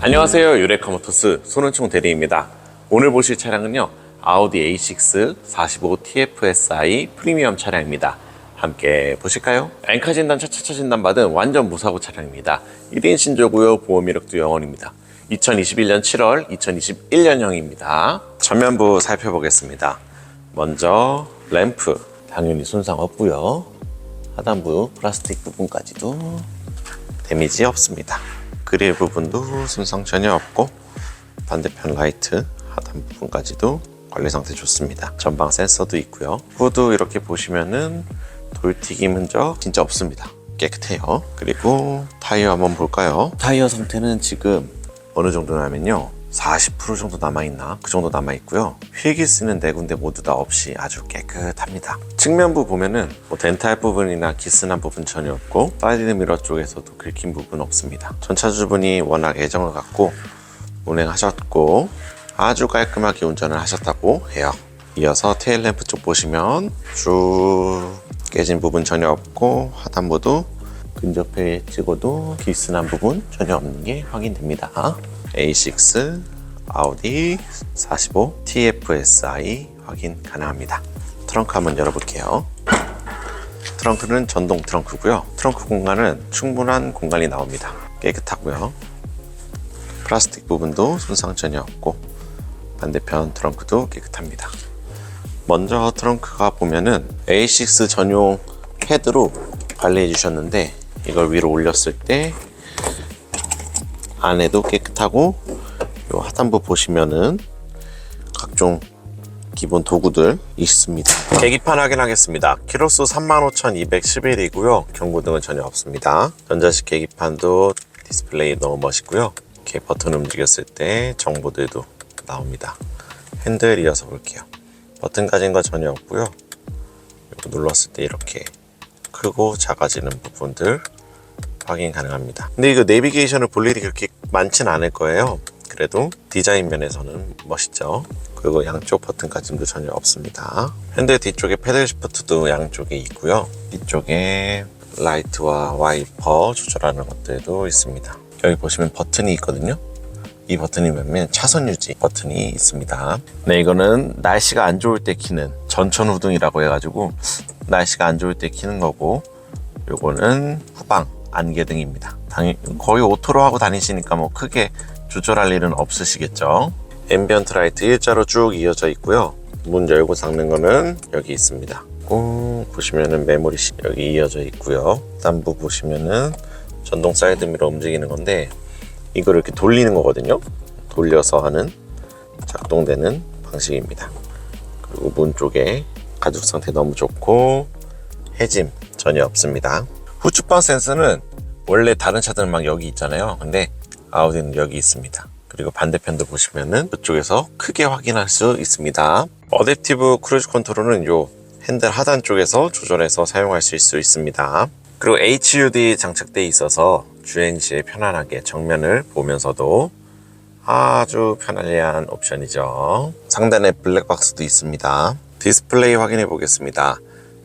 안녕하세요. 유레카 모터스 손은총 대리입니다. 오늘 보실 차량은요 아우디 A6 45 TFSI 프리미엄 차량입니다. 함께 보실까요? 엔카 진단 차차차 진단 받은 완전 무사고 차량입니다. 1인 신조고요 보험 이력도 영원입니다. 2021년 7월 2021년형입니다. 전면부 살펴보겠습니다. 먼저 램프. 당연히 손상 없고요 하단부 플라스틱 부분까지도 데미지 없습니다. 그릴 부분도 손상 전혀 없고 반대편 라이트 하단 부분까지도 관리 상태 좋습니다. 전방 센서도 있고요. 후드 이렇게 보시면은 돌튀김 흔적 진짜 없습니다. 깨끗해요. 그리고 타이어 한번 볼까요? 타이어 상태는 지금 어느 정도냐면요. 40% 정도 남아있나? 그 정도 남아있고요. 휠기 쓰는 네 군데 모두 다 없이 아주 깨끗합니다. 측면부 보면은 뭐 덴탈 부분이나 기스난 부분 전혀 없고 사이드 미러 쪽에서도 긁힌 부분 없습니다. 전차주분이 워낙 애정을 갖고 운행하셨고 아주 깔끔하게 운전을 하셨다고 해요. 이어서 테일 램프 쪽 보시면 쭉 깨진 부분 전혀 없고 하단부도 근접해 찍어도 기스난 부분 전혀 없는 게 확인됩니다. A6 아우디 45 TFSI 확인 가능합니다. 트렁크 한번 열어볼게요. 트렁크는 전동 트렁크고요. 트렁크 공간은 충분한 공간이 나옵니다. 깨끗하고요. 플라스틱 부분도 손상 전혀 없고 반대편 트렁크도 깨끗합니다. 먼저 트렁크가 보면은 A6 전용 패드로 관리해 주셨는데 이걸 위로 올렸을 때 안에도 깨끗하고 요 하단부 보시면은 각종 기본 도구들 있습니다. 계기판 확인하겠습니다. 키로수 35,211이고요. 경고등은 전혀 없습니다. 전자식 계기판도 디스플레이 너무 멋있고요. 이렇게 버튼 움직였을 때 정보들도 나옵니다. 핸들 이어서 볼게요. 버튼 가진 거 전혀 없고요. 눌렀을 때 이렇게 크고 작아지는 부분들 확인 가능합니다. 근데 이거 내비게이션을 볼 일이 그렇게 많진 않을 거예요. 그래도 디자인 면에서는 멋있죠. 그리고 양쪽 버튼 가짐도 전혀 없습니다. 핸들 뒤쪽에 패들 시프트도 양쪽에 있고요. 뒤쪽에 라이트와 와이퍼 조절하는 것들도 있습니다. 여기 보시면 버튼이 있거든요. 이 버튼이 몇면 차선 유지 버튼이 있습니다. 네, 이거는 날씨가 안 좋을 때 키는 전천 후등이라고 해가지고 날씨가 안 좋을 때 키는 거고 요거는 후방 안개등입니다. 거의 오토로 하고 다니시니까 뭐 크게 조절할 일은 없으시겠죠. 앰비언트 라이트 일자로 쭉 이어져 있고요. 문 열고 닫는 거는 여기 있습니다. 꼭 보시면은 메모리 시 여기 이어져 있고요. 딴부 보시면은 전동 사이드 미러 움직이는 건데 이걸 이렇게 돌리는 거거든요. 돌려서 하는 작동되는 방식입니다. 그리고 문 쪽에 가죽 상태 너무 좋고 해짐 전혀 없습니다. 후측방 센서는 원래 다른 차들은 막 여기 있잖아요. 근데 아우디는 여기 있습니다. 그리고 반대편도 보시면은 이쪽에서 크게 확인할 수 있습니다. 어댑티브 크루즈 컨트롤은 요 핸들 하단 쪽에서 조절해서 사용할 수 있습니다. 그리고 HUD 장착되어 있어서 주행 시에 편안하게 정면을 보면서도 아주 편리한 옵션이죠. 상단에 블랙박스도 있습니다. 디스플레이 확인해 보겠습니다.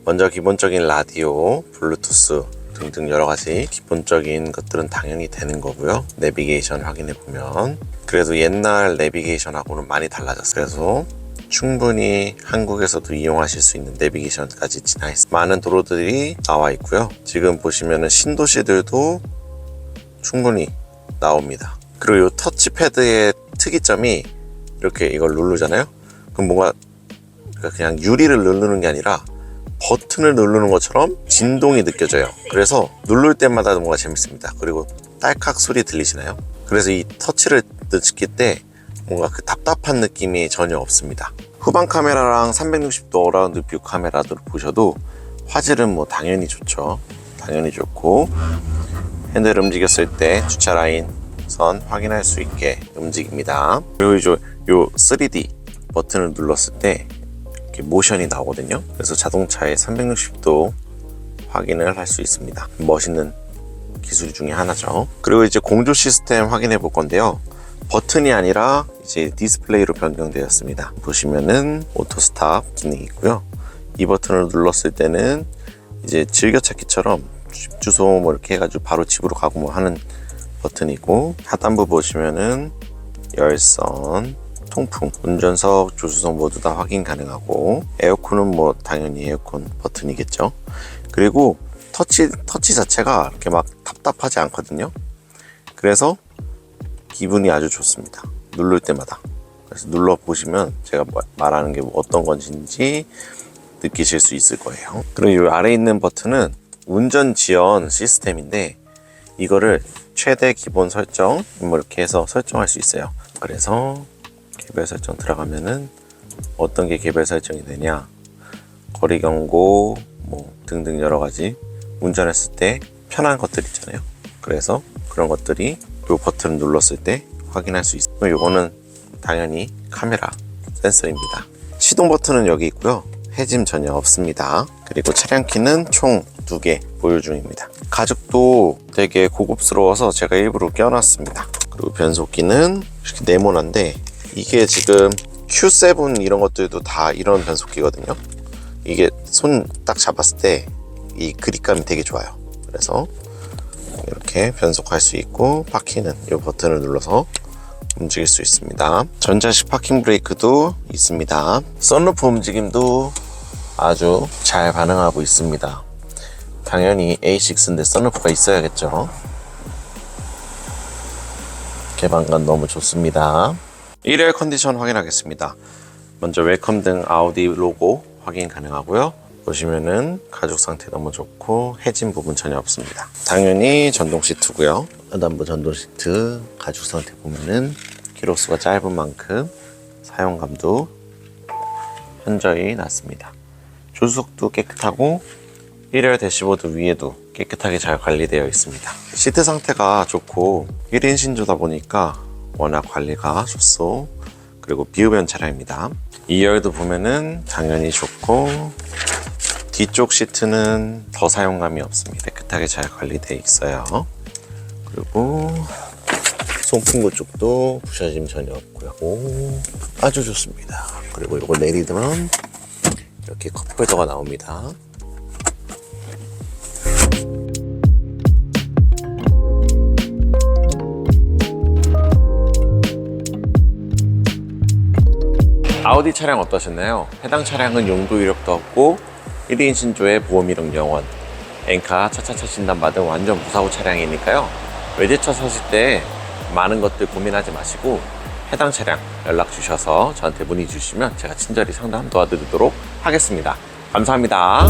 먼저 기본적인 라디오, 블루투스 등등 여러 가지 기본적인 것들은 당연히 되는 거고요. 내비게이션 확인해 보면 그래도 옛날 내비게이션하고는 많이 달라졌어요. 그래서 충분히 한국에서도 이용하실 수 있는 내비게이션까지 지나 있습니다. 많은 도로들이 나와 있고요. 지금 보시면은 신도시들도 충분히 나옵니다. 그리고 이 터치패드의 특이점이 이렇게 이걸 누르잖아요. 그럼 뭔가 그냥 유리를 누르는 게 아니라 버튼을 누르는 것처럼 진동이 느껴져요. 그래서 누를 때마다 뭔가 재밌습니다. 그리고 딸깍 소리 들리시나요? 그래서 이 터치를 느낄 때 뭔가 그 답답한 느낌이 전혀 없습니다. 후방 카메라랑 360도 어라운드 뷰 카메라도 보셔도 화질은 뭐 당연히 좋죠. 당연히 좋고 핸들 움직였을 때 주차 라인 선 확인할 수 있게 움직입니다. 그리고 요 3D 버튼을 눌렀을 때 모션이 나오거든요. 그래서 자동차의 360도 확인을 할 수 있습니다. 멋있는 기술 중에 하나죠. 그리고 이제 공조 시스템 확인해 볼 건데요. 버튼이 아니라 이제 디스플레이로 변경되었습니다. 보시면은 오토 스탑 기능이 있고요. 이 버튼을 눌렀을 때는 이제 즐겨찾기처럼 집 주소 뭐 이렇게 해가지고 바로 집으로 가고 뭐 하는 버튼이고 하단부 보시면은 열선, 통풍, 운전석, 조수석 모두 다 확인 가능하고 에어컨은 뭐 당연히 에어컨 버튼이겠죠. 그리고 터치 터치 자체가 이렇게 막 답답하지 않거든요. 그래서 기분이 아주 좋습니다. 누를 때마다. 그래서 눌러 보시면 제가 뭐- 말하는 게 어떤 건지 느끼실 수 있을 거예요. 그리고 이 아래 있는 버튼은 운전 지연 시스템인데 이거를 최대 기본 설정 뭐 이렇게 해서 설정할 수 있어요. 그래서 개별 설정 들어가면은 어떤 게 개별 설정이 되냐 거리 경고 뭐 등등 여러 가지 운전했을 때 편한 것들 있잖아요. 그래서 그런 것들이 이 버튼을 눌렀을 때 확인할 수 있어요. 이거는 당연히 카메라 센서입니다. 시동 버튼은 여기 있고요. 해짐 전혀 없습니다. 그리고 차량 키는 총 두 개 보유 중입니다. 가죽도 되게 고급스러워서 제가 일부러 껴놨습니다. 그리고 변속기는 이렇게 네모난데 이게 지금 Q7 이런 것들도 다 이런 변속기거든요. 이게 손 딱 잡았을 때 이 그립감이 되게 좋아요. 그래서 이렇게 변속할 수 있고 파킹은 이 버튼을 눌러서 움직일 수 있습니다. 전자식 파킹 브레이크도 있습니다. 썬루프 움직임도 아주 잘 반응하고 있습니다. 당연히 A6인데 썬루프가 있어야겠죠. 개방감 너무 좋습니다. 1열 컨디션 확인하겠습니다. 먼저 웰컴 등 아우디 로고 확인 가능하고요. 보시면은 가죽 상태 너무 좋고 해진 부분 전혀 없습니다. 당연히 전동 시트고요. 하단부 전동 시트 가죽 상태 보면은 키로수가 짧은 만큼 사용감도 현저히 낮습니다. 조수석도 깨끗하고 1열 대시보드 위에도 깨끗하게 잘 관리되어 있습니다. 시트 상태가 좋고 1인 신조다 보니까 워낙 관리가 좋소. 그리고 비흡연 차량입니다. 2열도 보면은 당연히 좋고 뒤쪽 시트는 더 사용감이 없습니다. 깨끗하게 잘 관리되어 있어요. 그리고 송풍구 쪽도 부셔짐 전혀 없고요. 오, 아주 좋습니다. 그리고 이거 내리면 이렇게 컵홀더가 나옵니다. 아우디 차량 어떠셨나요? 해당 차량은 용도 이력도 없고 1인 신조의 보험 이력 영원. 엔카 차차차 진단 받은 완전 무사고 차량이니까요. 외제차 사실 때 많은 것들 고민하지 마시고 해당 차량 연락 주셔서 저한테 문의 주시면 제가 친절히 상담 도와드리도록 하겠습니다. 감사합니다